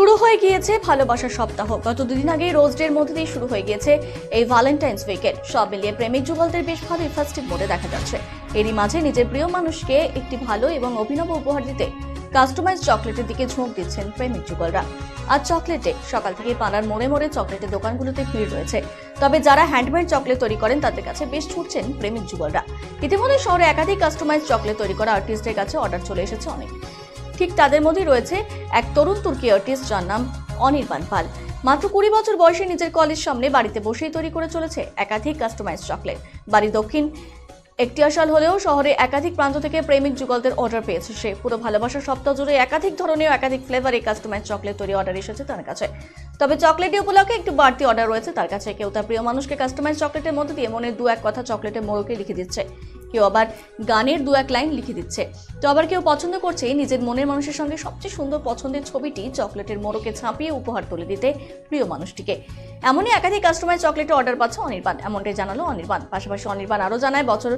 শুরু হয়ে গিয়েছে ভালোবাসার সপ্তাহ। গত দুদিন আগে রোজ ডের মধ্যে দিয়ে শুরু হয়ে গিয়েছে এই ভ্যালেন্টাইন্স উইকেন্ড সব মিলিয়ে প্রেমিক যুগলদের বেশ ভালোই ফাস্টিভ মোডে দেখা যাচ্ছে। এরই মাঝে নিজের প্রিয় মানুষকে একটি ভালো এবং অভিনব উপহার দিতে কাস্টমাইজ চকলেটের দিকে ঝোঁক দিচ্ছেন প্রেমিক যুগলরা। আর চকলেটে সকাল থেকে পাড়ার মোড়ে মোড়ে চকলেটের দোকানগুলোতে ভিড় রয়েছে। তবে যারা হ্যান্ডমেড চকলেট তৈরি করেন, তাদের কাছে বেশ ছুটছেন প্রেমিক যুগলরা। ইতিমধ্যে শহরে একাধিক কাস্টমাইজ চকলেট তৈরি করা আর্টিস্টের কাছে অর্ডার চলে এসেছে অনেক। ঠিক তাদের মধ্যেই রয়েছে এক তরুণ তুর্কি আর্টিস্ট যার নাম অনির্বাণ পাল মাত্র কুড়ি বছর বয়সে নিজের কলেজ সামনে বাড়িতে বসেই তৈরি করে চলেছে একাধিক কাস্টমাইজ চকলেট বাড়ি দক্ষিণ একটি আসাল হলেও শহরে একাধিক প্রান্ত থেকে প্রেমিক যুগলদের অর্ডার পেয়েছে সে। পুরো ভালোবাসার সপ্তাহ জুড়ে একাধিক ধরনের, একাধিক ফ্লেভারে কাস্টমাইজ চকলেট তৈরি অর্ডার এসেছে তার কাছে। তবে চকলেটে উপলক্ষে একটু বাড়তি অর্ডার রয়েছে তার কাছে। কেউ তার প্রিয় মানুষকে কাস্টমাইজ চকলেটের মধ্যে দিয়ে মনের দু এক কথা চকলেটের মোড়কে লিখে দিচ্ছে। কেউ আবার গানের দু এক লাইন লিখে দিচ্ছে। তো আবার কেউ পছন্দ করছে নিজের মনের মানুষের সঙ্গে সবচেয়ে সুন্দর পছন্দের ছবিটি চকলেটের মোড়কে ছাপিয়ে উপহার তুলে দিতে প্রিয় মানুষটিকে। এমনই একাধিক কাস্টমাইজ চকলেটের অর্ডার পাচ্ছে অনির্বাণ। এমনটাই জানালো অনির্বাণ। পাশাপাশি অনির্বাণ আরও জানায়, বছর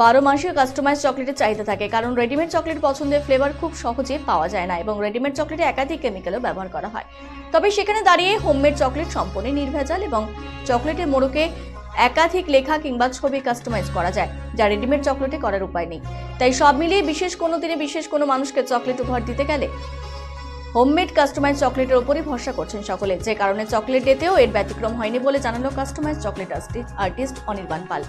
বারো মাসেও কাস্টমাইজ চকলেটের চাহিদা থাকে, কারণ রেডিমেড চকলেট পছন্দের ফ্লেভার খুব সহজে পাওয়া যায় না এবং রেডিমেড চকলেটে একাধিক কেমিক্যালও ব্যবহার করা হয়। তবে সেখানে দাঁড়িয়ে হোমমেড চকলেট সম্পূর্ণ নির্ভেজাল এবং চকলেটের মোড়কে একাধিক লেখা কিংবা ছবি কাস্টমাইজ করা যায়, যা রেডিমেড চকলেটে করার উপায় নেই। তাই সব মিলিয়ে বিশেষ কোনো দিনে বিশেষ কোনো মানুষকে চকলেট উপহার দিতে গেলে হোমমেড কাস্টমাইজ চকলেটের ওপরই ভরসা করছেন সকলে। যে কারণে চকলেট ডেতেও এর ব্যতিক্রম হয়নি বলে জানালো customise chocolate artist Anirban Pal.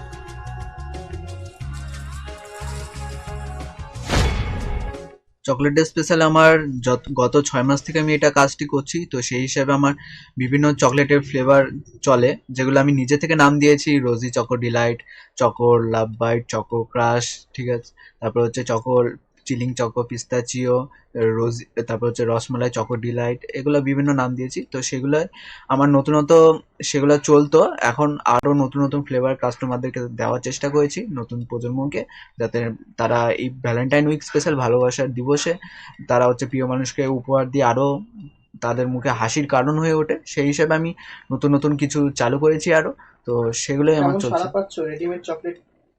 Chocolate day special আমার যত, গত ছয় মাস থেকে আমি এটা কাজটি করছি, তো সেই হিসাবে আমার বিভিন্ন চকলেটের ফ্লেভার চলে, যেগুলো আমি নিজে থেকে নাম দিয়েছি, rosy choco delight choco love bite choco crush, ঠিক আছে, তারপর হচ্ছে choco chilling choco pistachio rose তারপর হচ্ছে রসমালাই চকো ডিলাইট এগুলো বিভিন্ন নাম দিয়েছি। তো সেগুলো আমার নতুনত সেগুলো চলতো। এখন আরও নতুন নতুন ফ্লেভার কাস্টমারদেরকে দেওয়ার চেষ্টা করেছি নতুন প্রজন্মকে যাতে তারা এই ভ্যালেন্টাইন উইক স্পেশাল ভালোবাসার দিবসে তারা হচ্ছে প্রিয় মানুষকে উপহার দিয়ে আরও তাদের মুখে হাসির কারণ হয়ে ওঠে। সেই হিসেবে আমি নতুন নতুন কিছু চালু করেছি আরও তো সেগুলোই আমার চলছে। রেডিমেড চকলেট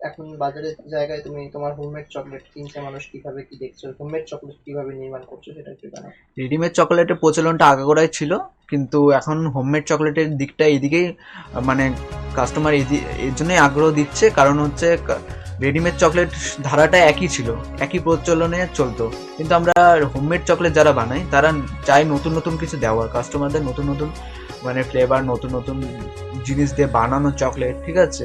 এখন বাজারের জায়গায় তুমি তোমার হোমমেড চকলেট কিনছে মানুষ কীভাবে, কি দেখছ? হোমমেড চকলেট কীভাবে নির্মাণ করছ সেটা একটু জানাও। রেডিমেড চকলেটের প্রচলনটা আগাগোড়াই ছিল, কিন্তু এখন হোমমেড চকলেটের দিকটা এদিকেই মানে কাস্টমার এর জন্যই আগ্রহ দিচ্ছে, কারণ হচ্ছে রেডিমেড চকলেট ধারাটা একই ছিল, একই প্রচলনে চলতো। কিন্তু আমরা হোমমেড চকলেট যারা বানাই, তারা চায় নতুন নতুন কিছু দেওয়ার কাস্টমারদের নতুন নতুন মানে ফ্লেভার নতুন নতুন জিনিস দিয়ে বানানো চকলেট ঠিক আছে?